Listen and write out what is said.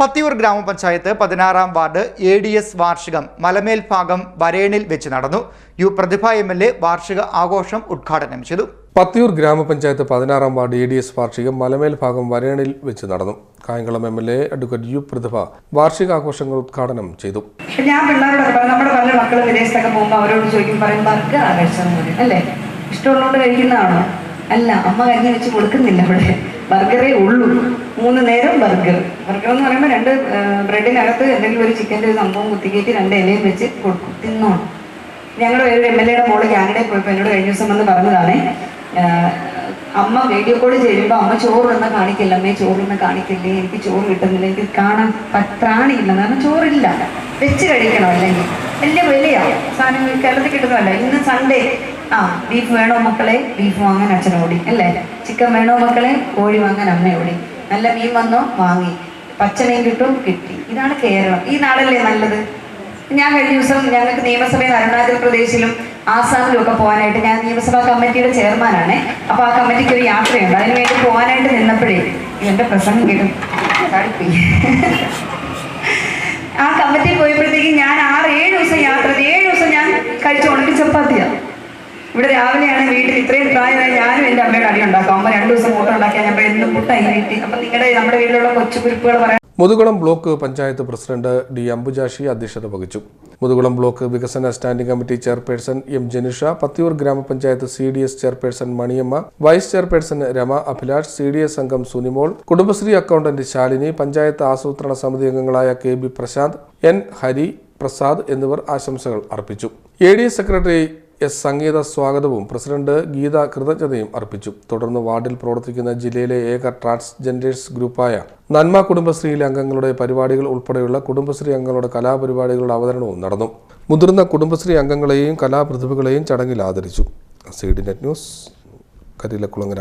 പത്തിയൂർ ഗ്രാമപഞ്ചായത്ത് പതിനാറാം ward A D S വാർഷികം മലമേൽ ഭാഗം വരേണിൽ വെച്ച് നടന്നു. U Prathibha M L A വാർഷിക ആഘോഷം ഉദ്ഘാടനം ചെയ്തു. പത്തിയൂർ ഗ്രാമപഞ്ചായത്ത് പതിനാറാം വാർഡ് എ ഡി എസ് വാർഷികം മലമേൽ ഭാഗം വരേണിൽ വെച്ച് നടന്നു. Kayamkulam M L A advocate U Prathibha വാർഷികാഘോഷങ്ങൾ ഉദ്ഘാടനം ചെയ്തു. ഞാൻ പിള്ളേരോട് നമ്മുടെ പല മക്കൾ വിദേശത്തൊക്കെ പോകുമ്പോൾ അവരോട് ചോദിക്കും പറയും അല്ലേ? ഇഷ്ടമുള്ളതുകൊണ്ട് കഴിക്കുന്നതാണോ? അല്ല അമ്മ കഞ്ഞി വെച്ച് കൊടുക്കുന്നില്ല അവിടെ ബർഗറേ ഉള്ളൂ. മൂന്ന് നേരം ബർഗർ. ബർഗർ എന്ന് പറയുമ്പോൾ രണ്ട് ബ്രെഡിനകത്ത് എന്തെങ്കിലും ഒരു ചിക്കന്റെ ഒരു സംഭവം കുത്തിക്കേറ്റ് രണ്ട് ഇലയും വെച്ച് കൊടുക്കും. തിന്നോണം ഞങ്ങളുടെ ഒരു എം എൽ എയുടെ മോൾ കാനഡയിൽ പോയപ്പോൾ എന്നോട് കഴിഞ്ഞ ദിവസം വന്ന് പറഞ്ഞതാണ് അമ്മ വീഡിയോ കോൾ ചെയ്യുമ്പോൾ അമ്മ ചോറ് നിന്ന് കാണിക്കില്ല. അമ്മയെ ചോറ് നിന്ന് കാണിക്കില്ലേ? എനിക്ക് ചോറ് കിട്ടുന്നില്ല. എനിക്ക് കാണാൻ പത്രാണിയില്ല ത്രാണിയില്ല കാരണം ചോറില്ല. വെച്ച് കഴിക്കണം അല്ലെങ്കിൽ. വലിയ വിലയാണ് സാധനങ്ങൾ കേരളത്തിൽ കിട്ടുന്നതല്ല. ഇന്ന് സൺഡേ. ആ ബീഫ് വേണോ മക്കളെ? ബീഫ് വാങ്ങാൻ അച്ഛൻ ഓടി അല്ലേ? ചിക്കൻ വേണോ മക്കളെ? കോഴി വാങ്ങാൻ അമ്മ ഓടി. നല്ല മീൻ വന്നോ? വാങ്ങി. പച്ചമീൻ കിട്ടും? കിട്ടി. ഇതാണ് കേരളം. ഈ നാടല്ലേ നല്ലത്? ഞാൻ കഴിഞ്ഞ ദിവസം ഞങ്ങൾക്ക് നിയമസഭയിൽ അരുണാചൽ പ്രദേശിലും ആസാമിലും ഒക്കെ പോകാനായിട്ട് ഞാൻ നിയമസഭാ കമ്മിറ്റിയുടെ ചെയർമാനാണ്. അപ്പൊ ആ കമ്മിറ്റിക്ക് ഒരു യാത്രയുണ്ട്. അതിന് വേണ്ടി പോകാനായിട്ട് നിന്നപ്പോഴേ എന്റെ പ്രസംഗം കേട്ടു? ആ കമ്മിറ്റി പോയപ്പോഴത്തേക്ക് ഞാൻ ആറ് ഏഴ് ദിവസം യാത്ര ചെയ്തു. ഏഴ് ദിവസം ഞാൻ കഴിച്ച ഉണക്കി ചപ്പാത്തിയാണ് ഇവിടെ രാവിലെയാണ് വീട്ടിൽ ഇത്രയും പ്രായമായി ഞാനും എന്റെ അമ്മയുടെ അടി ഉണ്ടാക്കും. അമ്മ രണ്ടു ദിവസം കൂട്ടം ഉണ്ടാക്കിയാൽ ഞാൻ മുട്ട മുട്ടായി വീട്ടിൽ. അപ്പൊ നിങ്ങളുടെ നമ്മുടെ വീട്ടിലുള്ള കൊച്ചു കുരിപ്പുകൾ പറയാം. Muthukulam block panchayat president D Ambujakshi അധ്യക്ഷത വഹിച്ചു. മുതുകുളം ബ്ലോക്ക് വികസന standing committee chairperson M Janisha Pathiyoor ഗ്രാമപഞ്ചായത്ത് C D S chairperson Maniyamma vice chairperson Rama Abhilash C D S അംഗം സുനിമോൾ കുടുംബശ്രീ അക്കൗണ്ടന്റ് ശാലിനി പഞ്ചായത്ത് ആസൂത്രണ സമിതി അംഗങ്ങളായ K B Prashanth N Hari Prasad എന്നിവർ ആശംസകൾ അർപ്പിച്ചു. A D S secretary S Sangeetha സ്വാഗതവും president Geetha കൃതജ്ഞതയും അർപ്പിച്ചു. തുടർന്ന് വാർഡിൽ പ്രവർത്തിക്കുന്ന ജില്ലയിലെ ഏക ട്രാൻസ്ജെൻഡേഴ്സ് ഗ്രൂപ്പായ നന്മ കുടുംബശ്രീയിലെ അംഗങ്ങളുടെ പരിപാടികൾ ഉൾപ്പെടെയുള്ള കുടുംബശ്രീ അംഗങ്ങളുടെ കലാപരിപാടികളുടെ അവതരണവും നടന്നു. മുതിർന്ന കുടുംബശ്രീ അംഗങ്ങളെയും കലാപ്രതിഭകളെയും ചടങ്ങിൽ ആദരിച്ചു. C D net news Karilakulangara